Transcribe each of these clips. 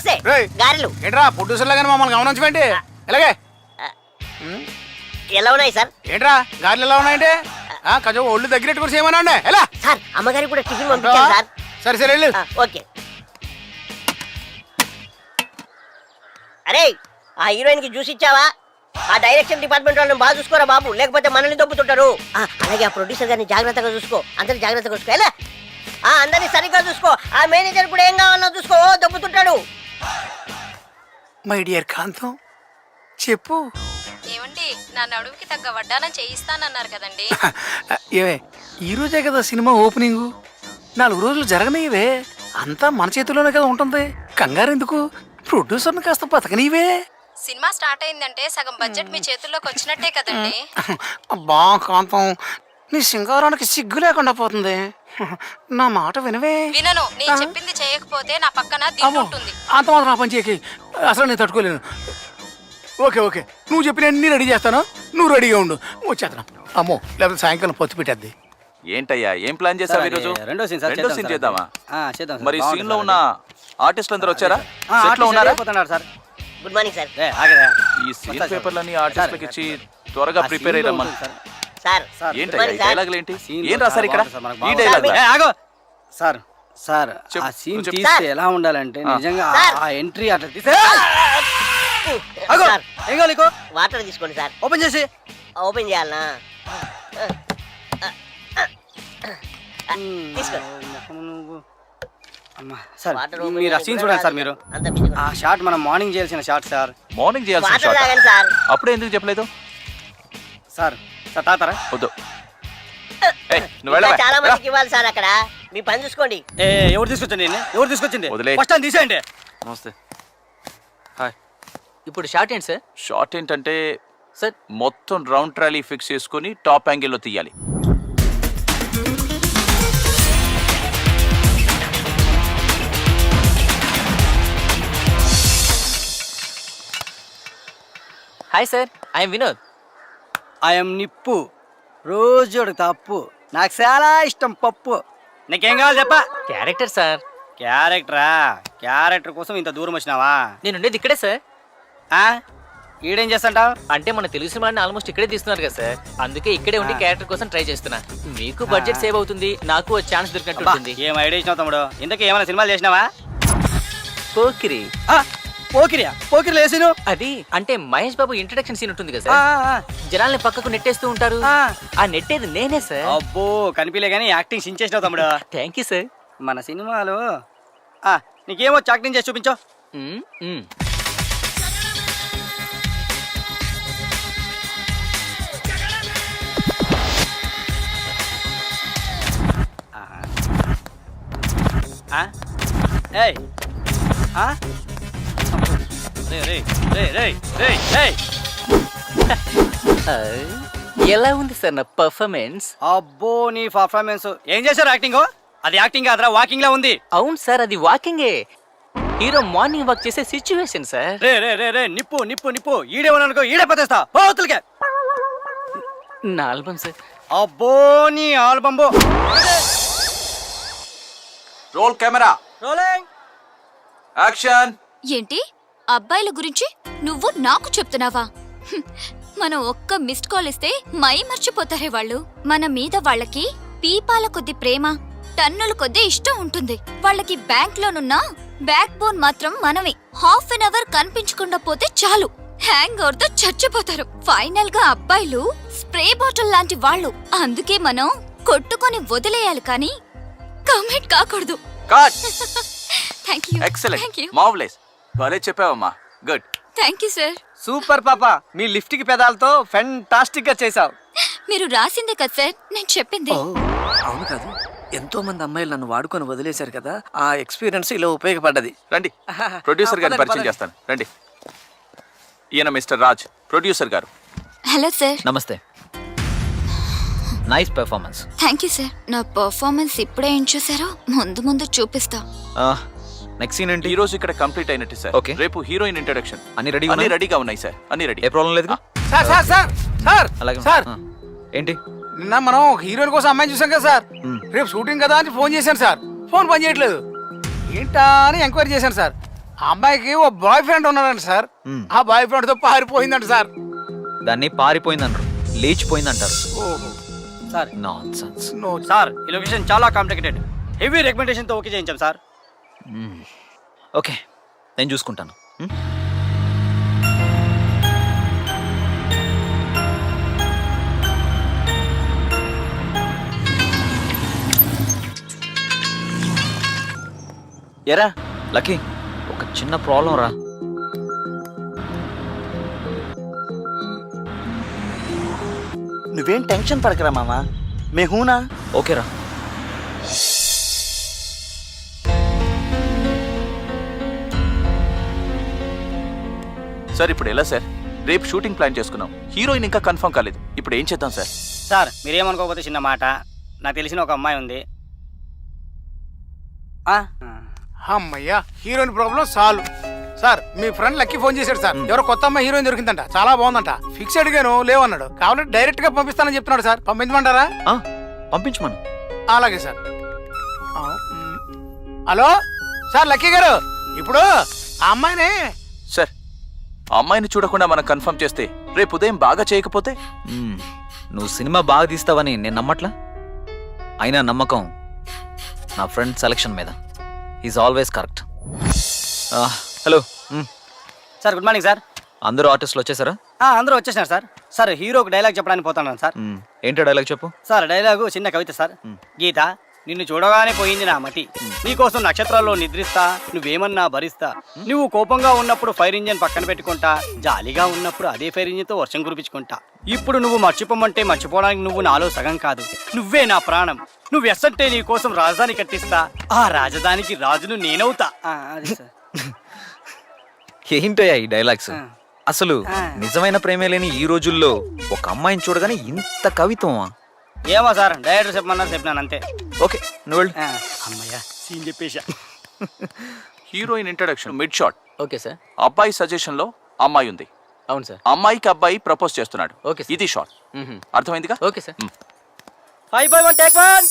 నమస్తే రేయ్. గారెలు. ఏంట్రా ప్రొడ్యూసర్ లాగానే మమ్మల్ని ఇలాగే ఎలా ఉన్నాయి సార్? ఏంట్రా గారెలు ఎలా ఉన్నాయంటే? ఆ, కొంచెం ఒళ్ళు దగ్గరెట్టు కూడా చేయమన్నా ఉండే ఎలా? సార్ అమ్మగారికి కూడా టిఫిన్ పంపించాను సార్. సరే సరే వెళ్ళు. ఓకే. అరే ఆ హీరోయిన్కి జ్యూస్ ఇచ్చావా? ఆ డైరెక్షన్ డిపార్ట్మెంట్ వాళ్ళని బాగా చూసుకోరా బాబు లేకపోతే మనల్ని దొబ్బుతుంటారు. అలాగే ఆ ప్రొడ్యూసర్ గారిని జాగ్రత్తగా చూసుకో అందరిని జాగ్రత్తగా చూసుకో ఎలా? ఆ అందరిని సరిగ్గా చూసుకో ఆ మేనేజర్ కూడా ఏం కావాలో చూసుకో దొబ్బుతుంటాడు. మై డియర్ కాంతం చెప్పు. ఏమండి నా నడువుకి తగ్గ వడ్డానం చేయిస్తానన్నారు కదండి. ఏవే ఈ రోజే కదా సినిమా ఓపెనింగ్? నాలుగు రోజులు జరగనివే అంతా మన చేతిలోనే కదా ఉంటుంది. కంగారు ఎందుకు? ప్రొడ్యూసర్ని కాస్త బతకనివే. సినిమా స్టార్ట్ అయిందంటే సగం బడ్జెట్ మీ చేతుల్లోకి వచ్చినట్టే కదండి. అబ్బా కాంతం నీ సింగారానికి సిగ్గు లేకుండా పోతుంది. నా మాట వినవే. వినను. నేను చెప్పింది చేయకపోతే నా పక్కన అమ్మో దింటుంటుంది అంత మాత్రం ఆ పని చేయకి. అసలు నేను తట్టుకోలేను. Okay okay. నువ్వు చెప్పిన అన్ని రెడీ చేస్తాను. నువ్వు రెడీగా ఉండు. వచ్చేస్తాను అమ్మో లేకపోతే సాయంకాలం పొత్తు పెట్టేద్ది. ఏంటయ్యా ఏం ప్లాన్ చేసావు ఈరోజు? రెండో సీన్ సార్, రెండో చేద్దాం సీన్ సార్. చేద్దామా? ఆ, చేద్దాం సార్, మరి సీన్లో సార్ ఉన్న ఆర్టిస్టులు అందరూ వచ్చారా? ఆ, సెట్లో ఆర్టిస్ట్ ఉన్నారా? సార్. గుడ్ మార్నింగ్ సార్ ఏ, ఆగరా. ఈ సీన్ వస్తా సార్. పేపర్లన్నీ ఆర్టిస్టులకు ఇచ్చి త్వరగా ఆ ప్రిపేర్ సీన్లో ఉంటుంది. సార్. సార్, సార్, డైలాగులు ఏంటి? సీన్ ఏం రాశారు ఇక్కడ? బాగుంటుంది సార్, మనకు ఈ బాగుంటుంది. డైలాగ్ ఏ, ఆగు. సార్ సార్ చెప్పు, ఆ సీన్. తీస్తే. ఎలా ఉండాలంటే. నిజంగా. ఆ ఎంట్రీ అట్లా ఏం కావాలి నీకు? వాటర్ తీసుకోండి సార్. ఓపెన్ చేసి. ఓపెన్ చేయాలనా? సార్ మీరు ఆ సీన్ చూడండి సార్. మీరు. ఆ షాట్ మనం మార్నింగ్ చేయాల్సిన షాట్ సార్. మార్నింగ్ చేయాల్సిన షాట్ సార్. అప్పుడే ఎందుకు చెప్పలేదు? సార్ సార్ తాతారా వద్దు ఏయ్, నువ్వు వెళ్ళవా? చాలా. మందికి ఇవ్వాలి సార్ అక్కడ. మీ పని చూసుకోండి. ఏ ఎవరు తీసుకొచ్చింది నిన్ను? ఎవరు తీసుకొచ్చింది? వదిలేయ్. ఫస్ట్ టైం తీసేయండి. నమస్తే. హాయ్ ఇప్పుడు షార్ట్ ఏంటి సార్? షార్ట్ ఏంటంటే సార్. మొత్తం రౌండ్ ట్రాలీ ఫిక్స్ చేసుకుని టాప్ యాంగిల్లో తీయాలి. Hi sir I'm Vinod I'm Nippu. రోజు తప్పు. నాకు చాలా ఇష్టం పప్పు. నీకేం కావాలి చెప్ప? Character sir. క్యారెక్టరా? క్యారెక్టర్ కోసం ఇంత దూరం వచ్చినావా? నేను ఉండేది ఇక్కడే సార్. ఆ? ఈడేం చేస్తుంటావు? అంటే మన తెలుగు సినిమాని ఆల్మోస్ట్ ఇక్కడే తీస్తున్నారు కదా సార్. అందుకే ఇక్కడే ఉండి క్యారెక్టర్ కోసం ట్రై చేస్తున్నా. మీకు బడ్జెట్ సేవ్ అవుతుంది నాకు ఓ ఛాన్స్ దొరికినట్టు ఉంటుంది. ఏం ఐడియా ఇచ్చినావు తమ్ముడు? ఇంతకీ ఏమైనా సినిమాలు చేసినావా? పోకిరి ఆ, పోకిరియా? పోకిరిలో వేసిను అది అంటే మహేష్ బాబు ఇంట్రడక్షన్ సీన్ ఉంటుంది కదా సార్? జనాల్ని పక్కకు నెట్టేస్తూ ఉంటారు. ఆ. నెట్టేది నేనే సార్. అబ్బో కనిపించలే కానీ యాక్టింగ్ సించేసినావు తమ్ముడు. థ్యాంక్ యూ సార్ మన సినిమాలో ఆ, నీకేమో యాక్టింగ్ చేసి చూపించు? ఏయ్. ఎలా ఉంది సార్ నా పర్ఫార్మెన్స్ అబ్బో నీ పర్ఫార్మెన్స్ ఏం చేశారు యాక్టింగ్ అది యాక్టింగ్ కాదురా వాకింగ్ లా ఉంది. అవును సార్ అది వాకింగే హీరో మార్నింగ్ వాక్ చేసే సిచ్యువేషన్ సార్. రే రే రే రే నిప్పు నిప్పు నిప్పు. ఈడే ఉన్నానుకో ఈడే పతేస్తా. పోతులకే నా ఆల్బమ్ సార్. అబ్బో నీ ఆల్బంబో రోల్ కెమెరా రోలింగ్ యాక్షన్ ఏంటి? అబ్బాయిల గురించి నువ్వు నాకు చెప్తున్నావా. మనం ఒక్క మిస్డ్ కాల్ ఇస్తే మై మర్చిపోతారే వాళ్ళు. మన మీద వాళ్ళకి పీపాల కొద్ది ప్రేమ టన్నుల కొద్ది ఇష్టం ఉంటుంది. వాళ్ళకి బ్యాంక్ లోనున్న బ్యాక్ బోన్ మాత్రం మనమే. హాఫ్ అన్ అవర్ కనిపించకుండా పోతే చాలు. హ్యాంగ్తో చచ్చిపోతారు. ఫైనల్గా అబ్బాయిలు స్ప్రే బాటిల్ లాంటి వాళ్ళు. అందుకే మనం కొట్టుకొని వదిలేయాలి కానీ కమిట్ కాకూడదు. Thank you thank excellent you marvellous భలే చెప్పావమ్మా. Good thank you sir super పాప మీ లిఫ్ట్కి పెదాలతో ఫెంటాస్టిక్గా చేసావు మీరు రాసిందే కదా సార్ నేను చెప్పింది. అవును కాదు. ఎంతో మంది అమ్మాయిలు నన్ను వాడుకొని వదిలేశారు కదా. ఆ ఎక్స్పీరియన్స్ ఇలా ఉపయోగపడ్డది. రండి. ప్రొడ్యూసర్ గారిని పదండి, పరిచయం. చేస్తాను. రండి. ఈయన మిస్టర్ రాజ్ ప్రొడ్యూసర్ గారు. హలో సార్ నమస్తే. Nice performance thank you sir నా పర్ఫార్మెన్స్ ఇప్పుడే ఏం చూసారో ముందు ముందు చూపిస్తా. నెక్స్ట్ సీన్ ఏంటి? ఈ రోజు ఇక్కడ కంప్లీట్ అయినట్టు సార్ Okay. రేపు హీరోయిన్ ఇంట్రడక్షన్ అన్ని రెడీ అన్ని రెడీగా ఉన్నాయి సార్ అన్ని రెడీ ఏ ప్రాబ్లం లేదు? సార్ సార్ సార్ సార్ అలాగే. సార్. ఏంటి? నిన్న మనం హీరోయిన్ కోసం అమ్మాయిని చూసాం కదా సార్ రేపు షూటింగ్ కదా అని ఫోన్ చేశాను సార్ ఫోన్ పని చేయట్లేదు. ఏంటా అని ఎంక్వైరీ చేశాను సార్ ఆ అమ్మాయికి ఓ బాయ్ ఫ్రెండ్ ఉన్నాడంట సార్. ఆ బాయ్ ఫ్రెండ్తో పారిపోయిందంట సార్ దాన్ని పారిపోయిందన్నారు లేచిపోయిందంటారు. ఓహో. Sir nonsense no sir ఈ లొకేషన్ చాలా కాంప్లికేటెడ్ హెవీ రికమెండేషన్తో ఓకే చేయించాం సార్ ఓకే నేను చూసుకుంటాను? ఎరా లక్కీ ఒక చిన్న ప్రాబ్లం రా. నువ్వేం టెన్షన్ పడకరా మామ? మే హూనా? ఓకేరా సార్ ఇప్పుడు ఎలా సార్? రేపు షూటింగ్ ప్లాన్ చేసుకున్నాం. హీరోయిన్ ఇంకా కన్ఫర్మ్ కాలేదు. ఇప్పుడు ఏం చేద్దాం సార్? సార్ మీరేమనుకోకపోతే చిన్న మాట. నాకు తెలిసిన ఒక అమ్మాయి ఉంది. ఆ? అమ్మయ్యా హీరోయిన్ ప్రాబ్లం సాల్వ్. సార్ మీ ఫ్రెండ్ లక్కీ ఫోన్ చేశాడు సార్. ఎవరో కొత్త అమ్మాయి హీరోయిన్ దొరికిందంట. చాలా బాగుందంట. ఫిక్స్ అడిగాను లేవన్నాడు. కావాలంటే డైరెక్ట్గా పంపిస్తానని చెప్తున్నాడు సార్. పంపించమంటారా? ఆ, పంపించమను. అలాగే సార్. ఆ, మ్. హలో? సార్ లక్కీ గారు ఇప్పుడు ఆ అమ్మాయిని అమ్మాయిని చూడకుండా మనం కన్ఫర్మ్ చేస్తే రేపు ఉదయం బాగా చేయకపోతే? నువ్వు సినిమా బాగా తీస్తావని నేను నమ్మట్లా? అయినా నమ్మకం నా ఫ్రెండ్ సెలక్షన్ మీద. Is always correct hello. Sir good morning sir. అందరూ ఆర్టిస్టులు వచ్చేసారా? ఆ, అందరూ వచ్చేసినారు సార్. సార్ హీరోకి డైలాగ్ చెప్పడానికి పోతున్నాను సార్. ఏంటో డైలాగ్ చెప్పు? సార్ డైలాగు చిన్న కవిత సార్. గీత నిన్ను చూడగానే పోయింది నా మతి నీకోసం నక్షత్రాల్లో నిద్రిస్తా నువ్వేమన్నా భరిస్తా. నువ్వు కోపంగా ఉన్నప్పుడు ఫైర్ ఇంజిన్ పక్కన పెట్టుకుంటా జాలీగా ఉన్నప్పుడు అదే ఫైర్ ఇంజిన్తో వర్షం కురిపించుకుంటా. ఇప్పుడు నువ్వు మర్చిపోమంటే మర్చిపోవడానికి నువ్వు నాలో సగం కాదు. నువ్వే నా ప్రాణం. నువ్వు ఎస్సంటే నీ కోసం రాజధాని కట్టిస్తా. ఆ రాజధానికి రాజును నేనవుతా. ఆ, అది సార్. ఏంటయ్యా ఈ డైలాగ్స్. అసలు. నిజమైన ప్రేమే లేని ఈ రోజుల్లో ఒక అమ్మాయిని చూడగానే ఇంత కవిత్వమా ఏమో సార్ డైరెక్టర్ చెప్పమన్నారు చెప్పినాను అంతే. ఓకే నువ్వు వెళ్ళు. అమ్మయ్యా. Scene చెప్పేశా. Heroine introduction mid shot. Okay sir. అబ్బాయి సజెషన్లో అమ్మాయి ఉంది. అవును సార్. అమ్మాయికి అబ్బాయి ప్రపోజ్ చేస్తున్నాడు. Okay sir. ఇది షార్ట్ మ్హూ. అర్థమైందిగా? Okay sir. Five by one take one.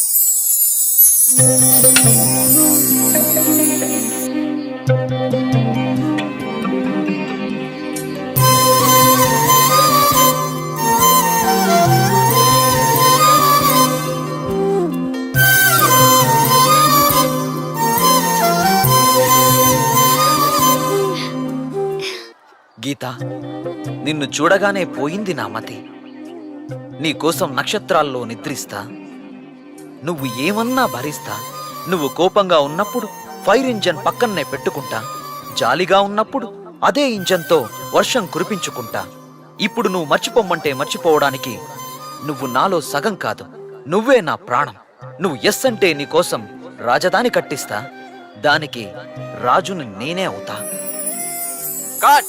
Geetha నిన్ను చూడగానే పోయింది నా మతి. నీకోసం నక్షత్రాల్లో నిద్రిస్తా. నువ్వు ఏమన్నా భరిస్తా. నువ్వు కోపంగా ఉన్నప్పుడు ఫైర్ ఇంజన్ పక్కన్నే పెట్టుకుంటా. జాలిగా ఉన్నప్పుడు అదే ఇంజన్తో వర్షం కురిపించుకుంటా. ఇప్పుడు నువ్వు మర్చిపోమ్మంటే మర్చిపోవడానికి నువ్వు నాలో సగం కాదు నువ్వే నా ప్రాణం. నువ్వు ఎస్ అంటే నీకోసం రాజధాని కట్టిస్తా. దానికి రాజును నేనే అవుతా. Cut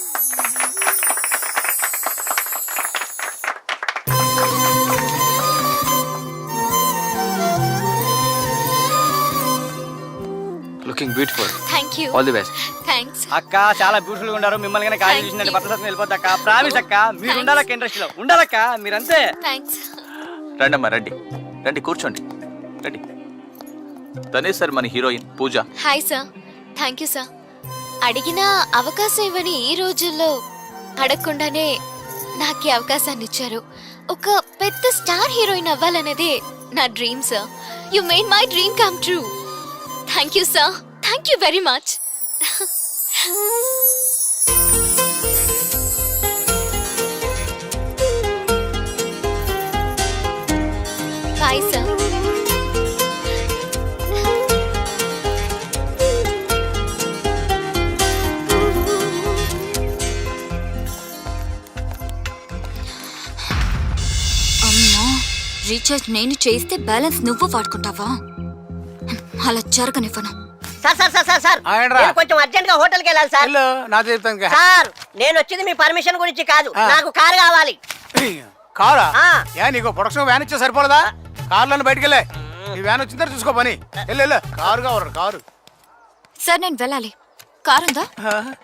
looking beautiful thank you all the best thanks అక్క చాలా బ్యూటిఫుల్గా ఉన్నారు. మిమ్మల్ని కనుక కాలేజ్ చూసినట్టు. భర్త సత్యం వెళ్ళిపోద్ది అక్క. ప్రామిస్ అక్క మీరు ఉండాలక్క ఇండస్ట్రీలో. ఉండాలక్క మీరంతే. థ్యాంక్స్ రండమ్మా రండి. రండి కూర్చోండి. రండి. తనే సార్ మన heroine Pooja. Hi sir thank you sir అడిగిన అవకాశం ఇవ్వని ఈ రోజుల్లో అడగకుండానే నాకు ఈ అవకాశాన్ని ఇచ్చారు. ఒక పెద్ద స్టార్ హీరోయిన్ అవ్వాలనేదే నా dream sir you made my dream come true thank you sir thank you very much bye sir అమ్మా రీఛార్జ్ నేను చేస్తే బ్యాలెన్స్ నువ్వు వాడుకుంటావా? అలా జరగనివ్వను. Sir sir sir sir sir? నేను కొంచెం అర్జెంట్గా హోటల్కి వెళ్ళాలి సార్. వెళ్ళు, నాతో చెప్తాను ఇంకా. సార్ నేను వచ్చింది మీ పర్మిషన్ గురించి కాదు. ఆ. నాకు కారు కావాలి. కారా? ఆ. ఏ నీకు ప్రొడక్షన్ వ్యాన్ ఇచ్చే సరిపోలేదా? కార్లను బయటికి వెళ్ళే. ఈ వ్యాన్ వచ్చిన తర్వాత చూసుకో పని. వెళ్ళు వెళ్ళు. కారు కావాలి కారు. సార్ నేను వెళ్ళాలి. కార్ ఉందా? ఆ,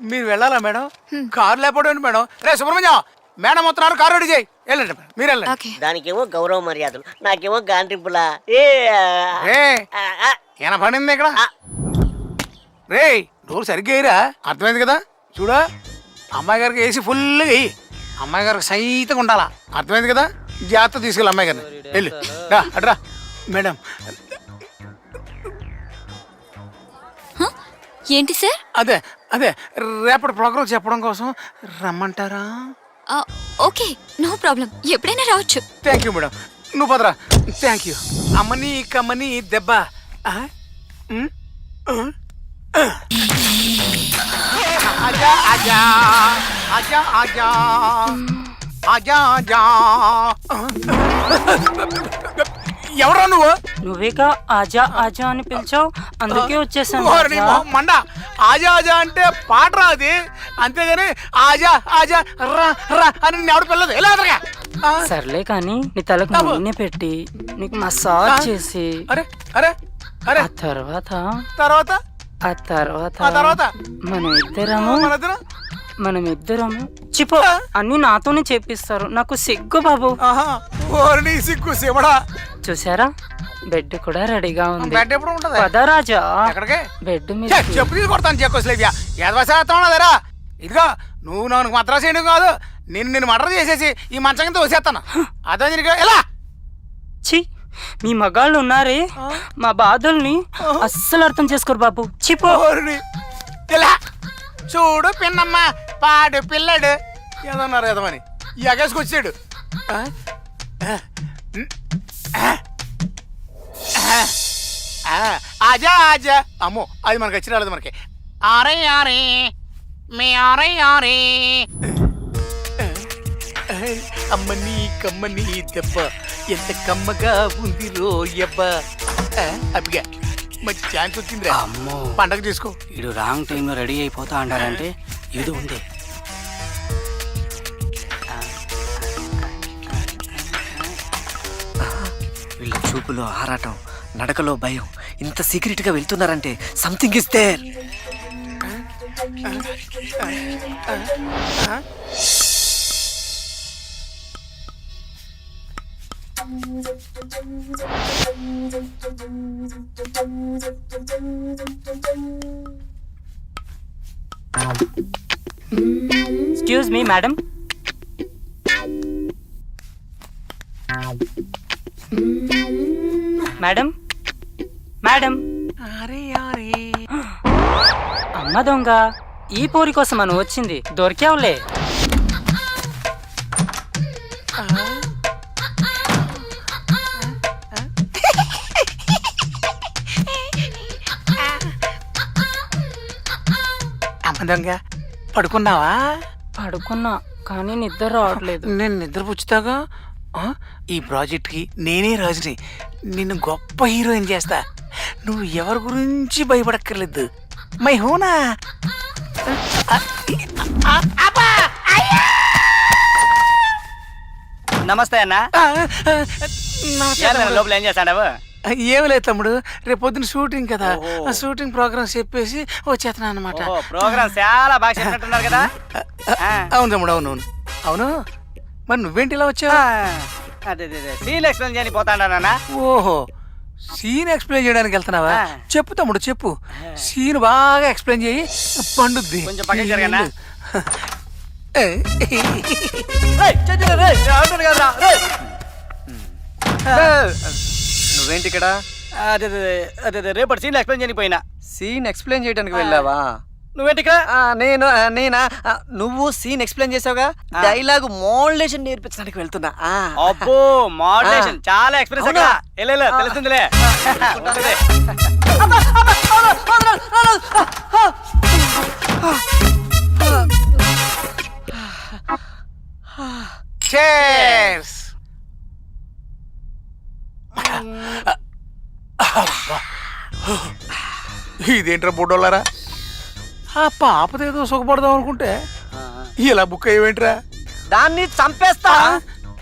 మీరు వెళ్ళాలా మేడం? కారు లేకపోవడం మేడం? రే సుబ్రహ్మణ్యం మేడం వస్తున్నారు కారు రెడీ చేయి. వెళ్ళండి మీరు వెళ్ళండి. ఓకే. దానికేమో గౌరవ మర్యాదలు నాకేమో గాండ్రింపులా. ఏ ఆ, రే ఆ, ఆ, పడింది ఇక్కడ? ఆ. రే డోర్ సరిగ్గా వేయరా? అర్థమైంది కదా? చూడా? అమ్మాయి గారికి వేసి ఫుల్గా వేయి. అమ్మాయి గారికి సైతంగా ఉండాలా? అర్థమైంది కదా? జాగ్రత్త తీసుకెళ్ళి అమ్మాయి గారిని. వెళ్ళు. రా అట్రా మేడం. హ? ఏంటి సార్? అదే అదే. రేపటి ప్రోగ్రామ్ చెప్పడం కోసం రమ్మంటారా? ఆ, ఓకే. No problem. ఎప్పుడైనా రావచ్చు. Thank you madam. నువ్వు పదరా. థ్యాంక్ యూ అమ్మని కమ్మని దెబ్బ. ఆజా ఆజా ఆజా ఆజా ఆజా ఆజా ఎవరా నువ్వు? నువ్వేగా ఆజా ఆజా అని పిలిచావు? అందుకే వచ్చేసాను మండ. ఆజా ఆజా అంటే పాట రాది అంతేగాని ఆజా ఆజా రా రా అని నేను ఎవడు పిల్లదు ఎలా అదరగా సర్లే కానీ నీ తలకు. నూనె పెట్టి నీకు మసాజ్. చేసి అరే అరే అరే. తర్వాత తర్వాత? ఆ తర్వాత ఆ తర్వాత? మనం ఇద్దరము మన ఇద్దరం మనం ఇద్దరము చిపో అన్ని నాతోనే చేపిస్తారు. నాకు సిగ్గు బాబు. ఆహా ఓరి నీ సిగ్గు శివడా చూసారా బెడ్ కూడా రెడీగా ఉంది. బెడ్ ఎప్పుడు ఉంటది? పద రాజా. ఎక్కడికి? బెడ్ మీద ఛే, చెప్పు తీసి కొడతాను చెక్కోసలేవ్యా ఏదవశాతం ఉన్నదరా ఇదిగో నువ్వు నాకు మద్రాసు చేయడం కాదు నేను నిన్ను మర్డర్ చేసేసి ఈ మంచం కింద వచ్చేస్తాను అదే నీకు? ఎలా మీ మగాళ్ళు ఉన్నారే? మా బాధల్ని అస్సలు అర్థం చేసుకోరు బాబు చిపో చూడు పిన్నమ్మ పాడు పిల్లడు. ఏదన్నారు ఏదమని? ఎగసుకొచ్చాడు. ఆజా ఆజా. అమ్మో అది మనకి వచ్చి రాలేదు మనకి. ఆరే ఆరే. మీ ఆరే ఆరే. అమ్మని కమ్మని దెబ్బ. ఎంత కమ్మగా ఉంది రోయబ్బ అబ్బిగా మంచి ఛాన్స్ వచ్చింది అమ్మో పండగ చేసుకో వీడు రాంగ్ టైంలో రెడీ అయిపోతా అంటారంటే ఇది ఉంది వీళ్ళ చూపులో ఆరాటం నడకలో భయం ఇంత సీక్రెట్గా వెళ్తున్నారంటే something is there excuse me madam madam madam అరే అరే. అమ్మ దొంగ ఈ పోరి కోసం మనం వచ్చింది. దొరికావులే. దొంగ. పడుకున్నావా? పడుకున్నా కానీ నిద్ర రావట్లేదు. నేను నిద్రపుచ్చుతాగా ఆ? ఈ ప్రాజెక్ట్కి నేనే రాజుని. నిన్ను గొప్ప హీరోయిన్ చేస్తా. నువ్వు ఎవరి గురించి భయపడక్కర్లేదు. మై హోనా? నమస్తే అన్న. లోపల ఏం చేస్తాడావు? ఏమి లేదు తమ్ముడు రేపు పొద్దున షూటింగ్ కదా. ఆ షూటింగ్ ప్రోగ్రామ్ చెప్పేసి వచ్చేస్తున్నా అనమాట ఓ ప్రోగ్రామ్ చాలా బాగా చెప్పినట్టున్నారు కదా? ఆ. అవును తమ్ముడు అవును అవును. అవును? మరి నువ్వేంటి ఇలా వచ్చావు? అదే అదే అదే. సీల్ ఎక్స్ప్లెయిన్ చేయని పోతాడానన్న ఓహో. సీన్ ఎక్స్ప్లెయిన్ చేయడానికి వెళ్తున్నావా? ఆ. చెప్పు తమ్ముడు చెప్పు. సీన్ బాగా ఎక్స్ప్లెయిన్ చేయి పండుద్ది. కొంచెం పక్కకి జరగనా? ఏయ్. నువ్వేంటి ఇక్కడ అదే అదే అదే అదే రేపటి సీన్ ఎక్స్ప్లెయిన్ చేయని పోయినా సీన్ ఎక్స్ప్లెయిన్ చేయడానికి వెళ్ళావా నువ్వేంటి ఇక్కడ నేను నేనా నువ్వు సీన్ ఎక్స్ప్లెయిన్ చేసావుగా. డైలాగ్ మోడలేషన్ నేర్పించడానికి వెళ్తున్నా. అబ్బో మోడలేషన్ చాలా ఎక్స్పీరియన్స్ వెళ్ళలే తెలుస్తుందిలే ఇదేంట్రా బుడ్డోళ్ళరా ఆ పాపదేదో సుఖపడదాం అనుకుంటే ఇలా బుక్ అయ్యేంట్రా దాన్ని చంపేస్తా.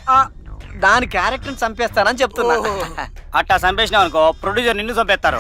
ఆ, దాని క్యారెక్టర్ చంపేస్తానని చెప్తున్నా. అట్టా చంపేసినావు అనుకో ప్రొడ్యూసర్ నిన్ను చంపేస్తారు.